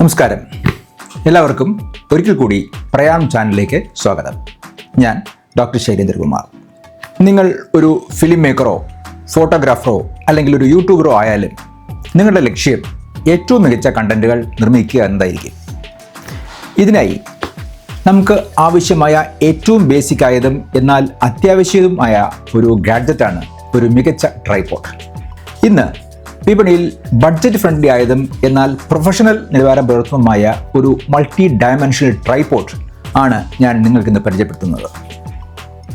നമസ്കാരം. എല്ലാവർക്കും ഒരിക്കൽ കൂടി പ്രയാണം ചാനലിലേക്ക് സ്വാഗതം. ഞാൻ ഡോക്ടർ ശൈലേന്ദ്രകുമാർ. നിങ്ങൾ ഒരു ഫിലിം മേക്കറോ ഫോട്ടോഗ്രാഫറോ അല്ലെങ്കിൽ ഒരു യൂട്യൂബറോ ആയാലും നിങ്ങളുടെ ലക്ഷ്യം ഏറ്റവും മികച്ച കണ്ടന്റുകൾ നിർമ്മിക്കുക എന്നതായിരിക്കും. ഇതിനായി നമുക്ക് ആവശ്യമായ ഏറ്റവും ബേസിക് ആയതും എന്നാൽ അത്യാവശ്യവുമായ ഒരു ഗാഡ്ജറ്റാണ് ഒരു മികച്ച ട്രൈപോഡ് ഇന്ന് വിപണിയിൽ ബഡ്ജറ്റ് ഫ്രണ്ട്ലി ആയതും എന്നാൽ പ്രൊഫഷണൽ നിലവാരം പുലർത്തുന്നതുമായ ഒരു മൾട്ടി ഡയമെൻഷണൽ ട്രൈപോർട്ട് ആണ് ഞാൻ നിങ്ങൾക്ക് ഇന്ന് പരിചയപ്പെടുത്തുന്നത്.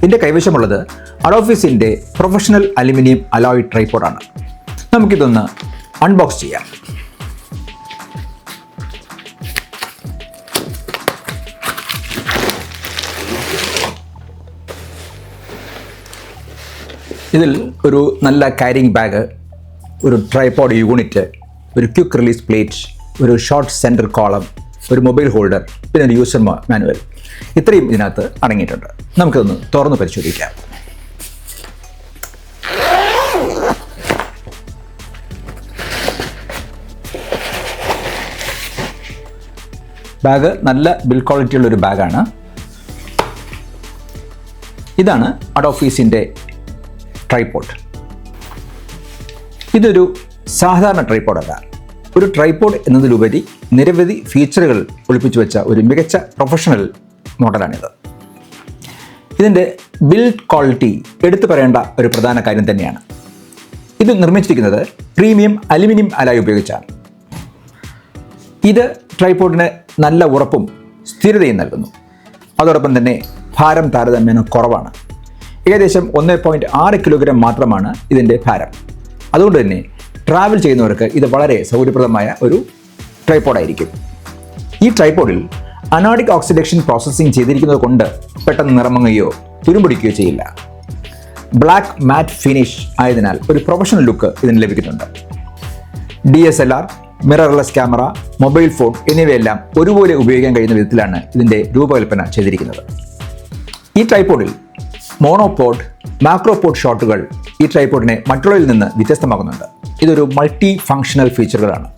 എന്റെ കൈവശമുള്ളത് അഡോഫീസിന്റെ പ്രൊഫഷണൽ അലുമിനിയം അലോയ് ട്രൈപോഡാണ് നമുക്കിതൊന്ന് അൺബോക്സ് ചെയ്യാം. ഇതിൽ ഒരു നല്ല കാരിങ് ബാഗ് ഒരു ട്രൈപോഡ് യൂണിറ്റ് ഒരു ക്യുക്ക് റിലീസ് പ്ലേറ്റ് ഒരു ഷോർട്ട് സെന്റർ കോളം ഒരു മൊബൈൽ ഹോൾഡർ പിന്നെ ഒരു യൂസർ മാനുവൽ ഇത്രയും ഇതിനകത്ത് അടങ്ങിയിട്ടുണ്ട്. നമുക്കിതൊന്ന് തുറന്ന് പരിശോധിക്കാം. ബാഗ് നല്ല ബിൽ ക്വാളിറ്റി ഉള്ളൊരു ബാഗാണ്. ഇതാണ് അഡോഫീസിന്റെ ട്രൈപോഡ് ഇതൊരു സാധാരണ ട്രൈപോഡല്ല ഒരു ട്രൈപോഡ് എന്നതിലുപരി നിരവധി ഫീച്ചറുകൾ ഒളിപ്പിച്ചു വെച്ച ഒരു മികച്ച പ്രൊഫഷണൽ മോഡലാണിത് ഇതിന്റെ ബിൽഡ് ക്വാളിറ്റി എടുത്തു പറയേണ്ട ഒരു പ്രധാന കാര്യം തന്നെയാണ്. ഇത് നിർമ്മിച്ചിരിക്കുന്നത് പ്രീമിയം അലുമിനിയം അലായി ഉപയോഗിച്ചാണ്. ഇത് ട്രൈപോഡിന് നല്ല ഉറപ്പും സ്ഥിരതയും നൽകുന്നു. അതോടൊപ്പം തന്നെ ഭാരം താരതമ്യേന കുറവാണ്. ഏകദേശം ഒന്ന് പോയിന്റ് ആറ് കിലോഗ്രാം മാത്രമാണ് ഇതിന്റെ ഭാരം. അതുകൊണ്ട് തന്നെ ട്രാവൽ ചെയ്യുന്നവർക്ക് ഇത് വളരെ സൗകര്യപ്രദമായ ഒരു ട്രൈപോഡായിരിക്കും ഈ ട്രൈപോഡിൽ അനോഡിക് ഓക്സിഡേഷൻ പ്രോസസ്സിംഗ് ചെയ്തിരിക്കുന്നത് കൊണ്ട് പെട്ടെന്ന് നിറമങ്ങുകയോ തുരുമ്പിടിക്കുകയോ ചെയ്യില്ല. ബ്ലാക്ക് മാറ്റ് ഫിനിഷ് ആയതിനാൽ ഒരു പ്രൊഫഷണൽ ലുക്ക് ഇതിന് ലഭിക്കുന്നുണ്ട്. D S L R mirrorless camera mobile phone എന്നിവയെല്ലാം ഒരുപോലെ ഉപയോഗിക്കാൻ കഴിയുന്ന വിധത്തിലാണ് ഇതിന്റെ രൂപകൽപ്പന ചെയ്തിരിക്കുന്നത്. ഈ ട്രൈപോഡിൽ മോണോപോഡ് മാക്രോപോഡ് ഷോട്ടുകൾ ഈ ട്രൈപോഡിനെ മറ്റുള്ളവരിൽ നിന്ന് വ്യത്യസ്തമാക്കുന്നുണ്ട്. ഇതൊരു മൾട്ടി ഫങ്ഷണൽ ഫീച്ചറുകളാണ്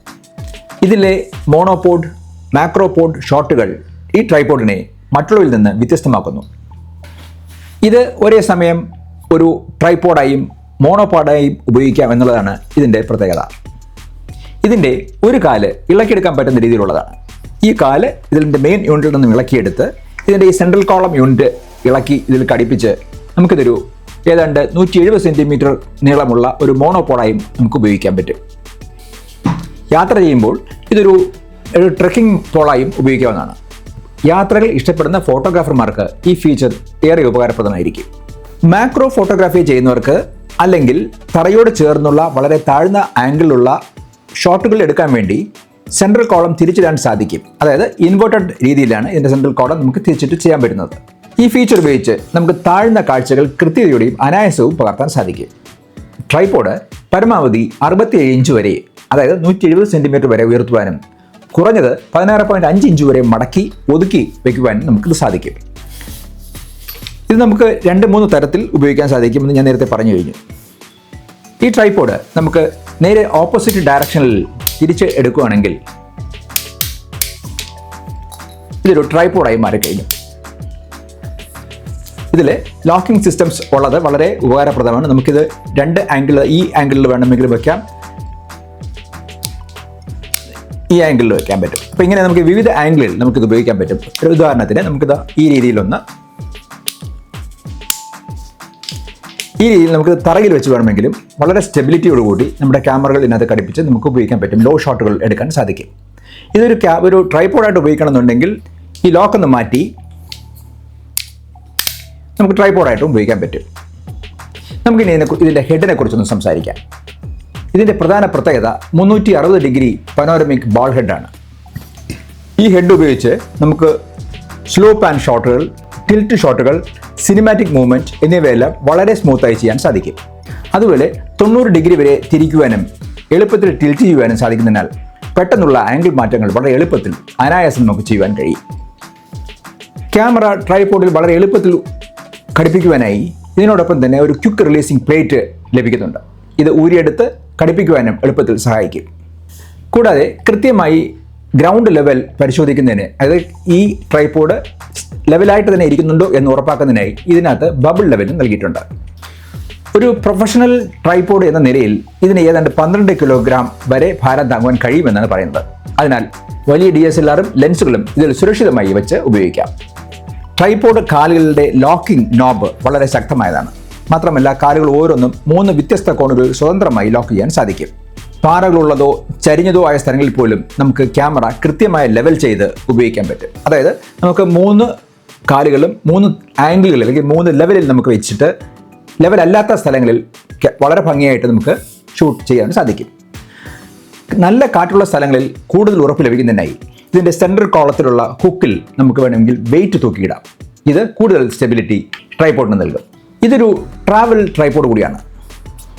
ഇതിലെ മോണോപോഡ് മാക്രോപോഡ് ഷോട്ടുകൾ ഈ ട്രൈപോഡിനെ മറ്റുള്ളവരിൽ നിന്ന് വ്യത്യസ്തമാക്കുന്നു. ഇത് ഒരേ സമയം ഒരു ട്രൈപോഡായും മോണോപോഡായും ഉപയോഗിക്കാം എന്നുള്ളതാണ് ഇതിന്റെ പ്രത്യേകത. ഇതിന്റെ ഒരു കാൽ ഇളക്കിയെടുക്കാൻ പറ്റുന്ന രീതിയിലുള്ളതാണ്. ഈ കാൽ ഇതിന്റെ മെയിൻ യൂണിറ്റിൽ നിന്നും ഇളക്കിയെടുത്ത് ഇതിന്റെ ഈ സെൻട്രൽ കോളം യൂണിറ്റ് ഇളക്കി ഇതിൽ കടിപ്പിച്ച് നമുക്കിതൊരു ഏതാണ്ട് നൂറ്റി എഴുപത് സെന്റിമീറ്റർ നീളമുള്ള ഒരു മോണോപോളായും നമുക്ക് ഉപയോഗിക്കാൻ പറ്റും. യാത്ര ചെയ്യുമ്പോൾ ഇതൊരു ഒരു ട്രക്കിംഗ് പോളായും ഉപയോഗിക്കാവുന്നതാണ്. യാത്രകൾ ഇഷ്ടപ്പെടുന്ന ഫോട്ടോഗ്രാഫർമാർക്ക് ഈ ഫീച്ചർ ഏറെ ഉപകാരപ്രദമായിരിക്കും. മാക്രോ ഫോട്ടോഗ്രാഫി ചെയ്യുന്നവർക്ക് അല്ലെങ്കിൽ തറയോട് ചേർന്നുള്ള വളരെ താഴ്ന്ന ആംഗിളിലുള്ള ഷോട്ടുകൾ എടുക്കാൻ വേണ്ടി സെൻട്രൽ കോളം തിരിച്ചിടാൻ സാധിക്കും. അതായത് ഇൻവേർട്ടഡ് രീതിയിലാണ് ഇതിന്റെ സെൻട്രൽ കോളം നമുക്ക് തിരിച്ചിട്ട് ചെയ്യാൻ പറ്റുന്നത്. ഈ ഫീച്ചർ ഉപയോഗിച്ച് നമുക്ക് താഴ്ന്ന കാഴ്ചകൾ കൃത്യതയോടെയും അനായാസവും പകർത്താൻ സാധിക്കും. ട്രൈപോഡ് പരമാവധി അറുപത്തിയേഴ് ഇഞ്ച് വരെ അതായത് നൂറ്റി എഴുപത് സെന്റിമീറ്റർ വരെ ഉയർത്തുവാനും കുറഞ്ഞത് പതിനാറ് പോയിന്റ് അഞ്ച് ഇഞ്ച് വരെ മടക്കി ഒതുക്കി വയ്ക്കുവാനും നമുക്കിത് സാധിക്കും. ഇത് നമുക്ക് രണ്ട് മൂന്ന് തരത്തിൽ ഉപയോഗിക്കാൻ സാധിക്കുമെന്ന് ഞാൻ നേരത്തെ പറഞ്ഞു കഴിഞ്ഞു. ഈ ട്രൈപോഡ് നമുക്ക് നേരെ ഓപ്പോസിറ്റ് ഡയറക്ഷനിൽ തിരിച്ച് എടുക്കുകയാണെങ്കിൽ ഇതൊരു ട്രൈപോഡായി മാറിക്കഴിഞ്ഞു. ഇതിൽ ലോക്കിംഗ് സിസ്റ്റംസ് ഉള്ളത് വളരെ ഉപകാരപ്രദമാണ്. നമുക്കിത് രണ്ട് ആംഗിൾ ഈ ആംഗിളിൽ വേണമെങ്കിൽ വെക്കാം. ഈ ആംഗിളിൽ വെക്കാൻ പറ്റും. അപ്പോൾ ഇങ്ങനെ നമുക്ക് വിവിധ ആംഗിളിൽ നമുക്കിത് ഉപയോഗിക്കാൻ പറ്റും. ഒരു ഉദാഹരണത്തിന് നമുക്കിത് ഈ രീതിയിലൊന്ന് ഈ രീതിയിൽ നമുക്ക് തറയിൽ വെച്ച് വേണമെങ്കിലും വളരെ സ്റ്റെബിലിറ്റിയോടുകൂടി നമ്മുടെ ക്യാമറകൾ ഇതിനകത്ത് ഘടിപ്പിച്ച് നമുക്ക് ഉപയോഗിക്കാൻ പറ്റും. ലോ ഷോട്ടുകൾ എടുക്കാൻ സാധിക്കും. ഇതൊരു ക്യാ ഒരു ട്രൈപോഡായിട്ട് ഉപയോഗിക്കണമെന്നുണ്ടെങ്കിൽ ഈ ലോക്കൊന്ന് മാറ്റി നമുക്ക് ട്രൈപോഡായിട്ടും ഉപയോഗിക്കാൻ പറ്റും. നമുക്കിനി ഇതിനെ ഇതിന്റെ ഹെഡിനെ കുറിച്ചൊന്ന് സംസാരിക്കാം. ഇതിന്റെ പ്രധാന പ്രത്യേകത മുന്നൂറ്റി അറുപത് ഡിഗ്രി പനോരമിക് ബാൾ ഹെഡാണ് ഈ ഹെഡ് ഉപയോഗിച്ച് നമുക്ക് സ്ലോ പാൻ ഷോട്ടുകൾ ടിൽറ്റ് ഷോട്ടുകൾ സിനിമാറ്റിക് മൂവ്മെന്റ് എന്നിവയെല്ലാം വളരെ സ്മൂത്തായി ചെയ്യാൻ സാധിക്കും. അതുപോലെ തൊണ്ണൂറ് ഡിഗ്രി വരെ തിരിക്കുവാനും എളുപ്പത്തിൽ ടിൽറ്റ് ചെയ്യുവാനും സാധിക്കുന്നതിനാൽ പെട്ടെന്നുള്ള ആംഗിൾ മാറ്റങ്ങൾ വളരെ എളുപ്പത്തിൽ അനായാസം നമുക്ക് ചെയ്യുവാൻ കഴിയും. ക്യാമറ ട്രൈപോഡിൽ വളരെ എളുപ്പത്തിൽ ഘടിപ്പിക്കുവാനായി. ഇതിനോടൊപ്പം തന്നെ ഒരു ക്വിക്ക് റിലീസിംഗ് പ്ലേറ്റ് ലഭിക്കുന്നുണ്ട്. ഇത് ഊരിയെടുത്ത് ഘടിപ്പിക്കുവാനും എളുപ്പത്തിൽ സഹായിക്കും. കൂടാതെ കൃത്യമായി ഗ്രൗണ്ട് ലെവൽ പരിശോധിക്കുന്നതിന് അതായത് ഈ ട്രൈപോഡ് ലെവലായിട്ട് തന്നെ ഇരിക്കുന്നുണ്ടോ എന്ന് ഉറപ്പാക്കുന്നതിനായി ഇതിനകത്ത് ബബിൾ ലെവലും നൽകിയിട്ടുണ്ട്. ഒരു പ്രൊഫഷണൽ ട്രൈപോഡ് എന്ന നിലയിൽ ഇതിന് ഏതാണ്ട് പന്ത്രണ്ട് കിലോഗ്രാം വരെ ഭാരം താങ്ങുവാൻ കഴിയുമെന്നാണ് പറയുന്നത്. അതിനാൽ വലിയ ഡി എസ് എൽ ആറും ലെൻസുകളും ഇതിൽ സുരക്ഷിതമായി വെച്ച് ഉപയോഗിക്കാം. ട്രൈപോഡ് കാലുകളുടെ ലോക്കിംഗ് നോബ് വളരെ ശക്തമായതാണ്. മാത്രമല്ല കാലുകൾ ഓരോന്നും മൂന്ന് വ്യത്യസ്ത കോണുകൾ സ്വതന്ത്രമായി ലോക്ക് ചെയ്യാൻ സാധിക്കും. പാറകളുള്ളതോ ചരിഞ്ഞതോ ആയ സ്ഥലങ്ങളിൽ പോലും നമുക്ക് ക്യാമറ കൃത്യമായ ലെവൽ ചെയ്ത് ഉപയോഗിക്കാൻ പറ്റും. അതായത് നമുക്ക് മൂന്ന് കാലുകളും മൂന്ന് ആംഗിളുകളിൽ അല്ലെങ്കിൽ മൂന്ന് ലെവലിൽ നമുക്ക് വെച്ചിട്ട് ലെവൽ അല്ലാത്ത സ്ഥലങ്ങളിൽ വളരെ ഭംഗിയായിട്ട് നമുക്ക് ഷൂട്ട് ചെയ്യാൻ സാധിക്കും. നല്ല കാറ്റുള്ള സ്ഥലങ്ങളിൽ കൂടുതൽ ഉറപ്പ് ലഭിക്കുന്നതിനായി ഇതിന്റെ സെൻട്രൽ കോളത്തിലുള്ള ഹുക്കിൽ നമുക്ക് വേണമെങ്കിൽ വെയിറ്റ് തൂക്കിയിടാം. ഇത് കൂടുതൽ സ്റ്റെബിലിറ്റി ട്രൈപോഡിന് നൽകും. ഇതൊരു ട്രാവൽ ട്രൈപോഡ് കൂടിയാണ്.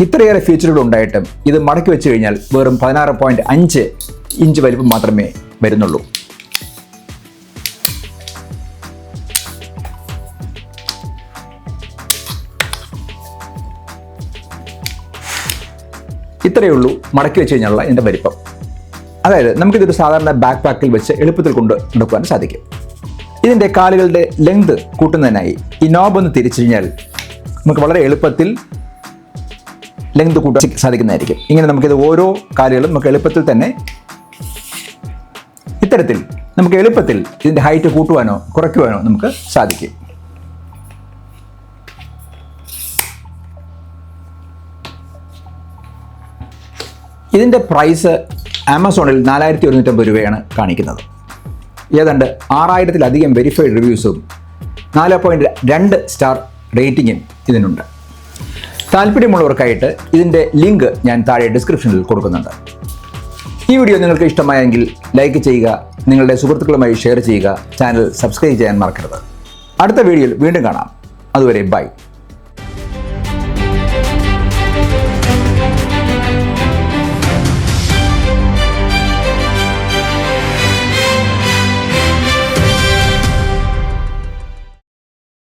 ഇത്രയേറെ ഫീച്ചറുകൾ ഉണ്ടായിട്ടും ഇത് മടക്കി വെച്ച് കഴിഞ്ഞാൽ വെറും പതിനാറ് പോയിന്റ് അഞ്ച് ഇഞ്ച് വലിപ്പം മാത്രമേ വരുന്നുള്ളൂ. ഇത്രയേ ഉള്ളൂ. മടക്കി വെച്ച് കഴിഞ്ഞാലുള്ള എന്റെ വലിപ്പം. അതായത് നമുക്കിതൊരു സാധാരണ ബാക്ക് പാക്കിൽ വെച്ച് എളുപ്പത്തിൽ കൊണ്ട് നടക്കുവാൻ സാധിക്കും. ഇതിന്റെ കാലുകളുടെ ലെങ്ത് കൂട്ടുന്നതിനായി ഈ നോബ് ഒന്ന് തിരിച്ചു കഴിഞ്ഞാൽ നമുക്ക് വളരെ എളുപ്പത്തിൽ ലെങ്ത് കൂട്ടാൻ സാധിക്കുന്നതായിരിക്കും. ഇങ്ങനെ നമുക്കിത് ഓരോ കാലുകളും നമുക്ക് എളുപ്പത്തിൽ തന്നെ ഇത്തരത്തിൽ നമുക്ക് എളുപ്പത്തിൽ ഇതിന്റെ ഹൈറ്റ് കൂട്ടുവാനോ കുറയ്ക്കുവാനോ നമുക്ക് സാധിക്കും. ഇതിന്റെ പ്രൈസ് ആമസോണിൽ നാലായിരത്തി ഒരുന്നൂറ്റമ്പത് രൂപയാണ് കാണിക്കുന്നത്. ഏതാണ്ട് ആറായിരത്തിലധികം വെരിഫൈഡ് റിവ്യൂസും നാല് പോയിന്റ് രണ്ട് സ്റ്റാർ റേറ്റിങ്ങും ഇതിനുണ്ട്. താല്പര്യമുള്ളവർക്കായിട്ട് ഇതിന്റെ ലിങ്ക് ഞാൻ താഴെ ഡിസ്ക്രിപ്ഷനിൽ കൊടുക്കുന്നുണ്ട്. ഈ വീഡിയോ നിങ്ങൾക്ക് ഇഷ്ടമായെങ്കിൽ ലൈക്ക് ചെയ്യുക നിങ്ങളുടെ സുഹൃത്തുക്കളുമായി ഷെയർ ചെയ്യുക ചാനൽ സബ്സ്ക്രൈബ് ചെയ്യാൻ മറക്കരുത്. അടുത്ത വീഡിയോയിൽ വീണ്ടും കാണാം. അതുവരെ ബൈ